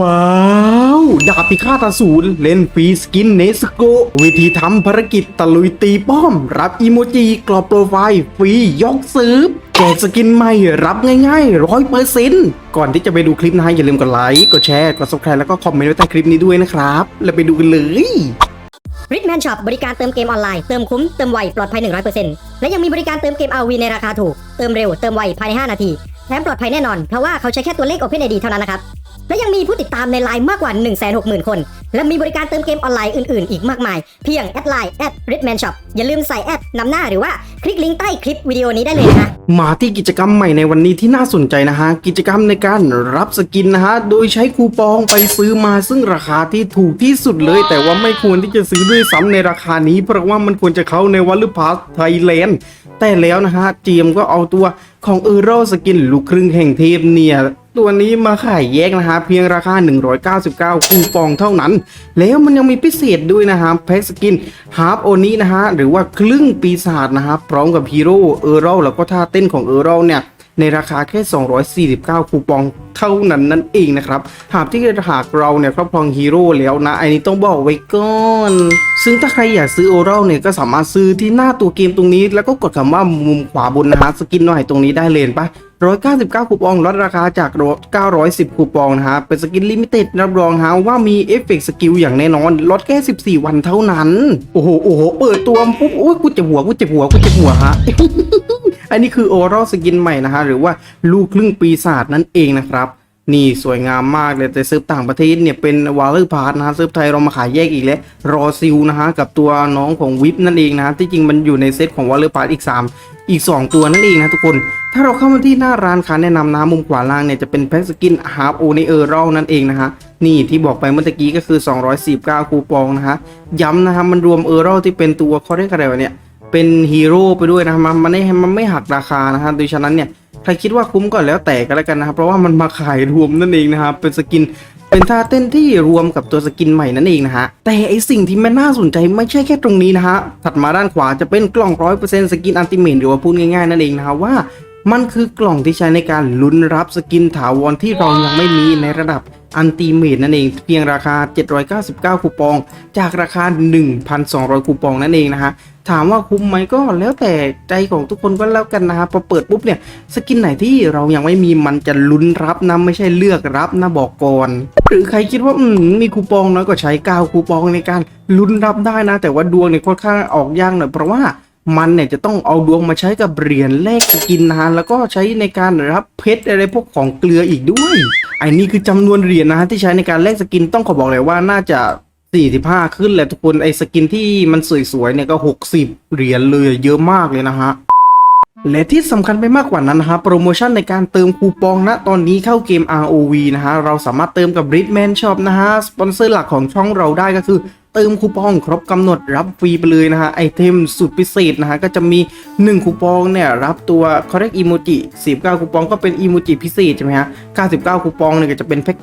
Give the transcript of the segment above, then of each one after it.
ว้าวดาบพิฆาตอสูรเล่นฟรีสกินเนสโกวิธีทำภารกิจตะลุยตีป้อม รับอีโมจิกรอบโปรไฟล์ฟรียกซื้อแจกสกินใหม่รับง่ายๆร้อยเปอร์เซ็นต์ก่อนที่จะไปดูคลิปนะฮะอย่าลืมกดไลค์กดแชร์กด subscribe แล้วก็คอมเมนต์ไว้ใต้คลิปนี้ด้วยนะครับ แล้วไปดูกันเลยริ d แมนช็อปบริการเติมเกมออนไลน์เติมคุ้มเติมไวปลอดภัย 100%และยังมีบริการเติมเกม RV ในราคาถูกเติมเร็วเติมไวภายใน5นาทีแถมปลอดภัยแน่นอนเพราะว่าเขาใช้แค่ตัวเลข OpenID เท่านั้นนะครับ และยังมีผู้ติดตามในไลน์มากกว่า 160,000 คน และมีบริการเติมเกมออนไลน์อื่นๆ อีกมากมาย เพียงแอดไลน์แอด r i d m a n Shop อย่าลืมใส่แอดนำหน้าหรือว่าคลิกลิงก์ใต้คลิปวิดีโอนี้ได้เลยนะมาที่กิจกรรมใหม่ในวันนี้ที่น่าสนใจนะฮะ กิจกรรมในการรับสกินนะฮะ โดยใช้คูปองไปซื้อมาซึ่งราคาที่ถูกที่สุดเลย แต่ว่าไม่ควรที่จะซื้อด้วยซ้ำในราคานี้เพราะว่ามันควรจะเข้าในวัลลุพาสไทยแลนด์แต่แล้วนะฮะเจียมก็เอาตัวของเออร์โรสกินลูกครึ่งแห่งเทพเนี่ย ตัวนี้มาขายแยกนะฮะเพียงราคา 199 คูปองเท่านั้น แล้วมันยังมีพิเศษด้วยนะฮะแพ็กสกินฮาร์ปโอนี้นะฮะหรือว่าครึ่งปีศาจนะฮะพร้อมกับฮีโร่เออร์โรแล้วก็ท่าเต้นของเออร์โรเนี่ยในราคาแค่ 249 คูปอง เท่านั้นนั่นเองนะครับหากที่หากเราเนี่ยครอบครองฮีโร่แล้วนะไอ้นี้ต้องบอกไว้ก่อนซึ่งถ้าใครอยากซื้อโอเรลเนี่ยก็สามารถซื้อที่หน้าตัวเกมตรงนี้ แล้วก็กดคำว่ามุมขวาบนนะฮะสกินหน่อยตรงนี้ได้เลยปะ199 คูปองลดราคาจาก 910 คูปองนะฮะ เป็นสกินลิมิเต็ดรับรองฮะว่ามีเอฟเฟกต์สกิลอย่างแน่นอนลดแค่ 14 วันเท่านั้น โอ้โห โอ้โห เปิดตัวปุ๊บโอ้ยกูเจ็บหัว กูเจ็บหัว กูเจ็บหัวฮะ อันนี้คือโอร l สกินใหม่นะฮะ หรือว่าลูกครึ่งปีศาจนั่นเองนะครับ นี่สวยงามมากเลยแต่เซิร์ฟต่างประเทศเนี่ยเป็นวาเลอร์พาร์ทนะฮะเซิร์ฟไทยเรามาขายแยกอีกแล้วรอซิลนะฮะกับตัวน้องของวิปนั่นเองนะฮะที่จริงมันอยู่ในเซตของวาเลอร์พาร์ทอีก 3 อีก 2 ตัวนั่นเองนะทุกคน ถ้าเราเข้ามาที่หน้าร้านค้าแนะนำนะมุมขวาล่างเนี่ยจะเป็นแพ็กสกินฮาร์ปโอในเออร์รนั่นเองนะฮะนี่ที่บอกไปเมื่อกี้ก็คือ 249 คูปองนะฮะย้ำนะฮะมันรวมเออร์รที่เป็นตัวเขาเรียกอะไรวะเนี่ยเป็นฮีโร่ไปด้วยนะมันมันไม่มันไม่หักราคานะฮะโดยฉะนั้นเนี่ย ใครคิดว่าคุ้มก็แล้วแต่ก็แล้วกันนะครับ เพราะว่ามันมาขายรวมนั่นเองนะครับ เป็นสกินเป็นท่าเต้นที่รวมกับตัวสกินใหม่นั่นเองนะฮะ แต่ไอสิ่งที่มันน่าสนใจไม่ใช่แค่ตรงนี้นะฮะ ถัดมาด้านขวาจะเป็นกล่องร้อยเปอร์เซ็นต์สกินอันติเมทหรือว่าพูดง่ายๆนั่นเองนะฮะว่ามันคือกล่องที่ใช้ในการลุ้นรับสกินถาวรที่เรายังไม่มีในระดับอันติเมทนั่นเอง เพียงราคา 799 คูปอง จากราคา 1,200 คูปองนั่นเองนะฮะ ถามว่าคุ้มไหมก็แล้วแต่ใจของทุกคนก็แล้วกันนะครับพอเปิดปุ๊บเนี่ยสกินไหนที่เรายังไม่มีมันจะลุ้นรับนะไม่ใช่เลือกรับนะบอกก่อนหรือใครคิดว่าอืมมีคูปองน้อยก็ใช้9คูปองในการลุ้นรับได้นะ แต่ว่าดวงเนี่ยค่อนข้างออกยากหน่อยเพราะว่ามันเนี่ยจะต้องเอาดวงมาใช้กับเหรียญแลกสกินนะแล้วก็ใช้ในการรับเพชรอะไรพวกของเกลืออีกด้วยไอ้นี่คือจำนวนเหรียญนะฮะที่ใช้ในการแลกสกินต้องขอบอกเลยว่าน่าจะ 45ขึ้นแหละทุกคนไอ้สกินที่มันสวยๆเนี่ยก็60เหรียญเลยเยอะมากเลยนะฮะและที่สำคัญไปมากกว่านั้นนะฮะโปรโมชั่นในการเติมคูปองนะตอนนี้เข้าเกม ROV นะฮะเราสามารถเติมกับ b r i d m a n Shop นะฮะสปอนเซอร์หลักของช่องเราได้ก็คือ เติมคูปองครบกำหนดรับฟรีไปเลยนะฮะไอเทมสุดพิเศษนะฮะก็จะมี 1 คูปองเนี่ยรับตัว correct emoji 19คูปองก็เป็น emoji พิเศษใช่ไหมฮะ 99 คูปองเนี่ยก็จะเป็นแพ็ค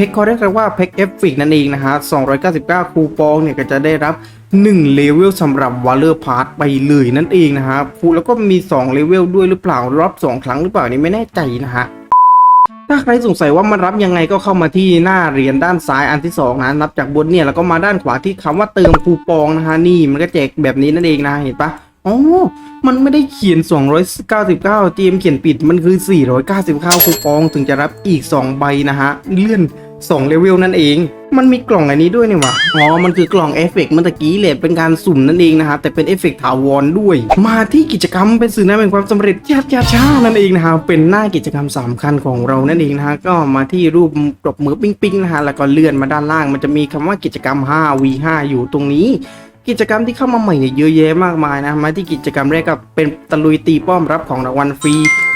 เพคเขาเรียกว่าเพคเอฟฟิกนั่นเองนะฮะ 299 คูปองเนี่ยก็จะได้รับ1เลเวลสำหรับวอลเลอร์พาร์ทไปเลยนั่นเองนะฮะคูแล้วก็มี2เลเวลด้วยหรือเปล่ารอบ 2 ครั้งหรือเปล่านี่ไม่แน่ใจนะฮะถ้าใครสงสัยว่ามันรับยังไงก็เข้ามาที่หน้าเหรียญด้านซ้ายอันที่2นะนับจากบนเนี่ยแล้วก็มาด้านขวาที่คำว่าเติมคูปองนะฮะนี่มันก็แจกแบบนี้นั่นเองนะเห็นปะอ๋อ มันไม่ได้เขียน 299 GM เขียนปิดมันคือ 499 คูปองถึงจะรับอีก 2 ใบนะฮะ เลื่อน 2เลเวลนั่นเอง มันมีกล่องอันนี้ด้วยนี่หวะอ๋อ มันคือกล่องเอฟเฟกต์เมื่อกี้เลยเป็นการสุ่มนั่นเองนะฮะแต่เป็นเอฟเฟกต์ถาวรด้วย มาที่กิจกรรมเป็นสื่อหน้าเป็นความสำเร็จชาชาชานั่นเองนะฮะเป็นหน้ากิจกรรมสำคัญของเรานั่นเองนะฮะก็มาที่รูปปรบมือปิ๊งปิ๊งๆนะฮะแล้วก็เลื่อนมาด้านล่าง มันจะมีคำว่ากิจกรรม 5v5 อยู่ตรงนี้กิจกรรมที่เข้ามาใหม่เนี่ยเยอะแยะมากมายนะ มาที่กิจกรรมแรกก็เป็นตะลุยตีป้อมรับของรางวัลฟรี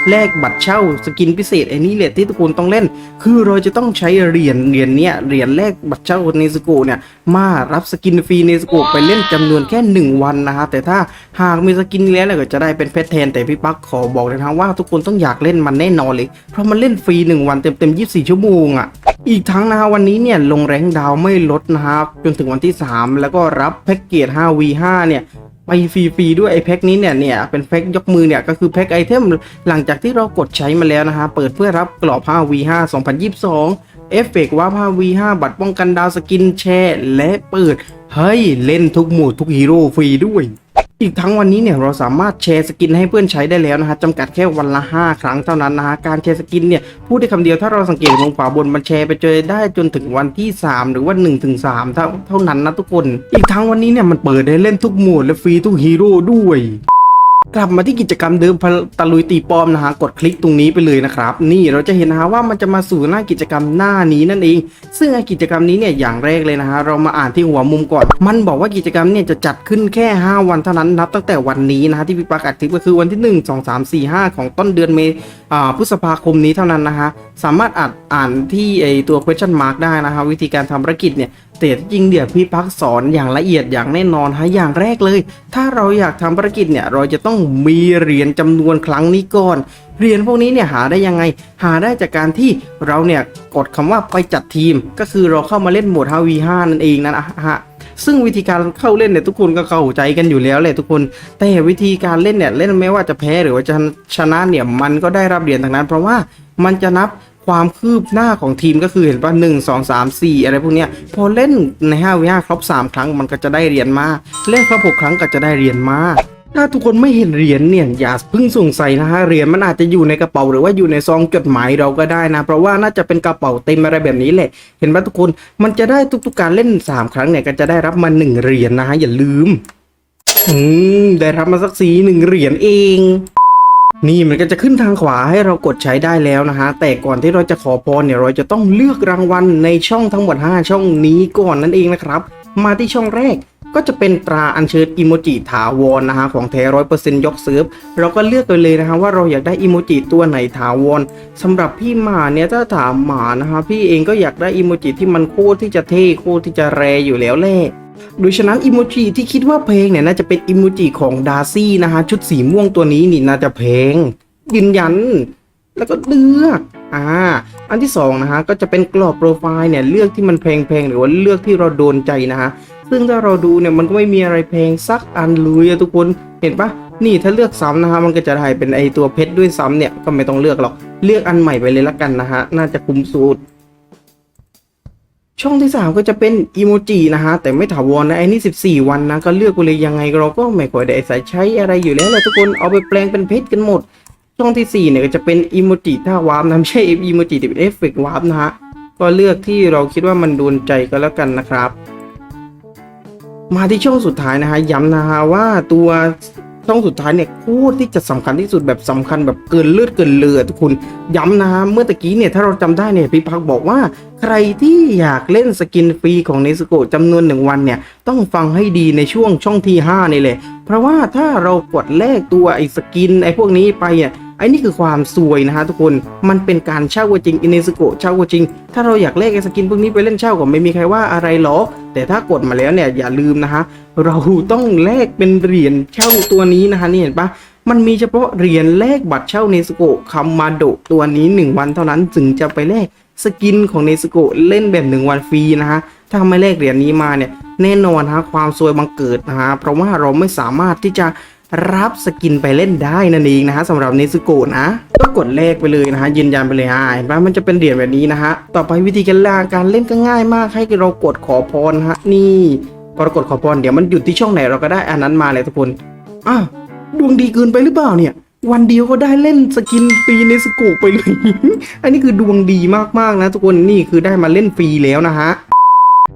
แลกบัตรเช่าสกินพิเศษไอ้นี่แหละที่ทุกคนต้องเล่น คือเราจะต้องใช้เหรียญเหรียญเนี้ยเหรียญแลกบัตรเช่าเนสโกเนี่ยมารับสกินฟรีเนสโกไปเล่นจำนวนแค่ 1 วันนะฮะแต่ถ้าหากมีสกินแล้วเนี่ยก็จะได้เป็นเพชรแทน แต่พี่ปักขอบอกเลยนะว่าทุกคนต้องอยากเล่นมันแน่นอนเลย เพราะมันเล่นฟรี 1 วันเต็มๆ24 ชั่วโมงอะ่ะอีกทั้งนะฮะวันนี้เนี่ยลงแรงดาวไม่ลดนะครับจนถึงวันที่ 3 แล้วก็รับแพ็กเกจ 5v5 เนี่ย ไปฟรีๆด้วยไอ้แพ็กนี้เนี่ยเนี่ยเป็นแพ็กยกมือเนี่ยก็คือแพ็กไอเทมหลังจากที่เรากดใช้มาแล้วนะฮะเปิดเพื่อรับกรอบ 5v5 2022 เอฟเฟกต์ว่าผ้า V5 บัตรป้องกันดาวสกินแชร์และเปิดเฮ้ยเล่นทุกหมดทุกฮีโร่ฟรีด้วย อีกทั้งวันนี้เนี่ยเราสามารถแชร์สกินให้เพื่อนใช้ได้แล้วนะฮะจำกัดแค่วันละ 5 ครั้งเท่านั้นนะฮะการแชร์สกินเนี่ยพูดได้คำเดียวถ้าเราสังเกตลงขวาบนมันแชร์ไปเจอได้จนถึงวันที่ 3 หรือว่า1ถึง3เท่าเท่านั้นนะทุกคน อีกทั้งวันนี้เนี่ยมันเปิดได้เล่นทุกหมวดและฟรีทุกฮีโร่ด้วย กลับมาที่กิจกรรมเดิมตะลุยตีปอมนะฮะกดคลิกตรงนี้ไปเลยนะครับ นี่เราจะเห็นนะฮะว่ามันจะมาสู่หน้ากิจกรรมหน้านี้นั่นเอง ซึ่งกิจกรรมนี้เนี่ยอย่างแรกเลยนะฮะเรามาอ่านที่หัวมุมก่อน มันบอกว่ากิจกรรมเนี่ยจะจัดขึ้นแค่ 5 วันเท่านั้นนับตั้งแต่วันนี้นะฮะที่พี่ปักอัดคลิปก็คือวันที่ 1 2 3 4 5 ของต้นเดือนเมษพฤษภาคมนี้เท่านั้นนะฮะสามารถอ่านอ่านที่ไอตัว question mark ได้นะฮะวิธีการทำภารกิจเนี่ยแต่จริงเดี๋ยวพี่พักสอนอย่างละเอียดอย่างแน่นอนฮะอย่างแรกเลย ถ้าเราอยากทำภารกิจเนี่ยเราจะต้องมีเหรียญจำนวนครั้งนี้ก่อนเหรียญพวกนี้เนี่ยหาได้ยังไง หาได้จากการที่เราเนี่ยกดคำว่าไปจัดทีม ก็คือเราเข้ามาเล่นโหมด 5v5 นั่นเองนะฮะ ซึ่งวิธีการเข้าเล่นเนี่ยทุกคนก็เข้าใจกันอยู่แล้วแหละทุกคน แต่วิธีการเล่นเนี่ยเล่นไม่ว่าจะแพ้หรือว่าจะชนะเนี่ยมันก็ได้รับเหรียญทางนั้น เพราะว่ามันจะนับความคืบหน้าของทีมก็คือเห็นป่ะหนึ่งสองสามสี่อะไรพวกเนี้ยพอเล่นใน5้าวิครบ3ครั้งมันก็จะได้เหรียญมา เล่นครบ6ครั้งก็จะได้เหรียญมา ถ้าทุกคนไม่เห็นเหรียญเนี่ยอย่าเพิ่งสงสัยนะฮะเหรียญมันอาจจะอยู่ในกระเป๋าหรือว่าอยู่ในซองจดหมายเราก็ได้นะ เพราะว่าน่าจะเป็นกระเป๋าเต็มอะไรแบบนี้แหละ เห็นป่ะทุกคนมันจะได้ทุกๆการเล่น 3 ครั้งเนี่ยก็จะได้รับมาหนึ่งเหรียญนะฮะอย่าลืมอืมได้รับมาสักสีหนึ่งเหรียญเองนี่มันก็จะขึ้นทางขวาให้เรากดใช้ได้แล้วนะฮะ แต่ก่อนที่เราจะขอพรเนี่ยเราจะต้องเลือกรางวัลในช่องทั้งหมด 5 ช่องนี้ก่อนนั่นเองนะครับ มาที่ช่องแรก ก็จะเป็นตราอัญเชิญอิโมจิถาวรนะฮะของแท้ร้อยเปอร์เซ็นต์ยกเซิร์ฟเราก็เลือกไปเลยนะฮะว่าเราอยากได้อิโมจิตัวไหนถาวรสำหรับพี่หมาเนี่ยถ้าถามหมานะฮะพี่เองก็อยากได้อิโมจิที่มันโคตรที่จะเท่โคตรที่จะแรอยู่แล้วแหละโดยฉะนั้นอิโมจิที่คิดว่าเพลงเนี่ยน่าจะเป็นอิโมจิของดาร์ซี่นะฮะชุดสีม่วงตัวนี้นี่น่าจะเพลงยืนยัน แล้วก็เลือกอ่าอันที่สองนะฮะก็จะเป็นกรอบโปรไฟล์เนี่ยเลือกที่มันเพลงๆหรือว่าเลือกที่เราโดนใจนะฮะ ซึ่งถ้าเราดูเนี่ยมันก็ไม่มีอะไรเพงสักอันเลยอะทุกคนเห็นปะนี่ถ้าเลือกซ้ำนะฮะมันก็จะได้เป็นไอตัวเพชรด้วยซ้ำเนี่ยก็ไม่ต้องเลือกหรอกเลือกอันใหม่ไปเลยละกันนะฮะน่าจะคุ้มสุดช่องที่ 3 ก็จะเป็นอีโมจินะฮะ แต่ไม่ถาวรนะไอ้นี่14 วันนะ ก็เลือกไปเลยยังไงเราก็ไม่ค่อยได้ใส่ใช้อะไรอยู่แล้วเลยทุกคนเอาไปแปลงเป็นเพชรกันหมด ช่องทีสี่4 เนี่ยก็จะเป็นอีโมจิท่าวาร์ปนะไม่ใช่อีโมจิที่เป็นเอฟเฟกต์วาร์ปนะฮะ ก็เลือกที่เราคิดว่ามันโดนใจก็แล้วกันนะครับ มาที่ช่องสุดท้ายนะฮะย้ำนะฮะว่าตัวช่องสุดท้ายเนี่ยโคตรที่จะสำคัญที่สุดแบบสำคัญแบบเกินเลือดเกินเลือดทุกคนย้ำนะฮะเมื่อตะกี้เนี่ยถ้าเราจำได้เนี่ยพี่พักบอกว่า ใครที่อยากเล่นสกินฟรีของเนสโกจำนวนหนึ่งวันเนี่ยต้องฟังให้ดีในช่วงช่องที่5นี่แหละเพราะว่าถ้าเรากดแลกตัวไอ้สกินไอ้พวกนี้ไปอะ ไอ้นี่คือความซวยนะฮะทุกคนมันเป็นการเช่าก็จริงอินเนสโกเช่าก็จริง ถ้าเราอยากแลกไอ้สกินพวกนี้ไปเล่นเช่าก็ไม่มีใครว่าอะไรหรอกแต่ถ้ากดมาแล้วเนี่ยอย่าลืมนะฮะเราต้องแลกเป็นเหรียญเช่าตัวนี้นะฮะนี่เห็นปะมันมีเฉพาะเหรียญแลกบัตรเช่าเนสโกะคามาโดตัวนี้ 1 วันเท่านั้นถึงจะไปแลกสกินของเนสโกะเล่นแบบ 1 วันฟรีนะฮะถ้าไม่แลกเหรียญนี้มาเนี่ยแน่นอนฮะความซวยบังเกิดนะฮะเพราะว่าเราไม่สามารถที่จะ รับสกินไปเล่นได้นั่นเองนะฮะสำหรับเนสโกะนะก็กดแลกไปเลยนะฮะยืนยันไปเลยฮะเห็นปะมันจะเป็นเหรียญแบบนี้นะฮะต่อไปวิธีการลาการเล่นก็ง่ายมากให้เรากดขอพรฮะนี่พอเรากดขอพรเดี๋ยวมันหยุดที่ช่องไหนเราก็ได้อันนั้นมาเลยทุกคนอ้าวดวงดีเกินไปหรือเปล่าเนี่ย วันเดียวก็ได้เล่นสกินฟรีในสโกไปเลย อันนี้คือดวงดีมากๆนะทุกคนนี่คือได้มาเล่นฟรีแล้วนะฮะ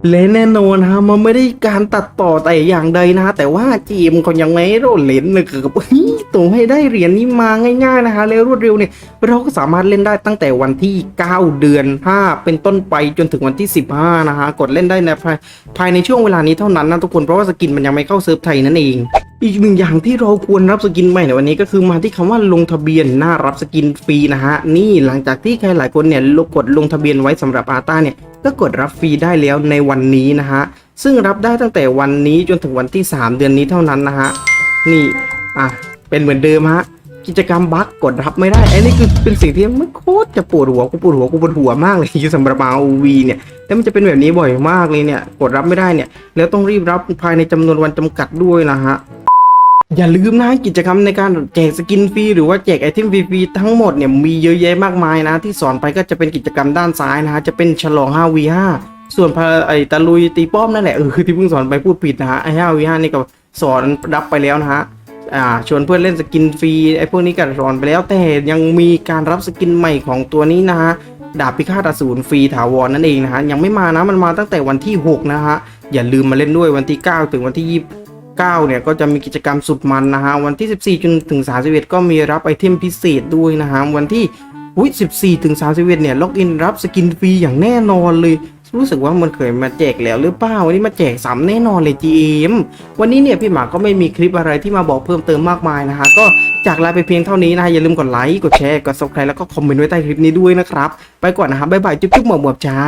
และแน่นอนฮะมันไม่ได้การตัดต่อแต่อย่างใดนะฮะแต่ว่าจีมเขายังไม่โรดเลนเลยกับเฮ้ยตัวให้ได้เหรียญนี้มาง่ายๆนะฮะแล้วรวดเร็วเนี่ยเราก็สามารถเล่นได้ตั้งแต่วันที่ 9 เดือน 5 เป็นต้นไปจนถึงวันที่ 15 นะฮะกดเล่นได้ในภายภายในช่วงเวลานี้เท่านั้นนะทุกคนเพราะว่าสกินมันยังไม่เข้าเซิร์ฟไทยนั่นเองอีกหนึ่งอย่างที่เราควรรับสกินใหม่ในวันนี้ก็คือมาที่คำว่าลงทะเบียนหน้ารับสกินฟรีนะฮะนี่หลังจากที่ใครหลายคนเนี่ยกดลงทะเบียนไว้สำหรับอาต้าเนี่ย ก็กดรับฟรีได้แล้วในวันนี้นะฮะ ซึ่งรับได้ตั้งแต่วันนี้จนถึงวันที่ 3 เดือนนี้เท่านั้นนะฮะ นี่ อะ เป็นเหมือนเดิมฮะ กิจกรรมบั๊กกดรับไม่ได้ไอ้นี่คือเป็นสิ่งที่มันโคตรจะปวดหัว กูปวดหัว กูปวดหัวมากเลยสำหรับ ROV เนี่ย แล้วมันจะเป็นแบบนี้บ่อยมากเลยเนี่ย กดรับไม่ได้เนี่ย แล้วต้องรีบรับภายในจำนวนวันจำกัดด้วยนะฮะ อย่าลืมนะกิจกรรมในการแจกสกินฟรีหรือว่าแจกไอเทมฟรีๆทั้งหมดเนี่ยมีเยอะแยะมากมายนะ ที่สอนไปก็จะเป็นกิจกรรมด้านซ้ายนะฮะจะเป็นฉลอง 5v5 ส่วนพาไอตะลุยตีป้อมนั่นแหละเออคือที่เพิ่งสอนไปพูดผิดนะฮะไอ 5v5 นี่ก็สอนรับไปแล้วนะฮะอ่าชวนเพื่อนเล่นสกินฟรีไอพวกนี้ก็สอนไปแล้วแต่ยังมีการรับสกินใหม่ของตัวนี้นะฮะดาบพิฆาตอสูรฟรีถาวรนั่นเองนะฮะยังไม่มานะมันมาตั้งแต่วันที่ 6 นะฮะอย่าลืมมาเล่นด้วยวันที่ 9 ถึงวันที่2 9 เนี่ยก็จะมีกิจกรรมสุดมันนะฮะวันที่ 14 จนถึง 31 ก็มีรับไอเทมพิเศษด้วยนะฮะวันที่อุ้ย14 ถึง 31 เนี่ยล็อกอินรับสกินฟรีอย่างแน่นอนเลยรู้สึกว่ามันเคยมาแจกแล้วหรือเปล่าวันนี้มาแจกซ้ำแน่นอนเลย GM วันนี้เนี่ยพี่หมาก็ไม่มีคลิปอะไรที่มาบอกเพิ่มเติมมากมายนะฮะก็จากลาไปเพียงเท่านี้นะฮะอย่าลืมกดไลค์กดแชร์กด subscribe แล้วก็คอมเมนต์ไว้ใต้คลิปนี้ด้วยนะครับ ไปก่อนนะฮะบ๊ายบายจุ๊บๆหมวบๆจ้า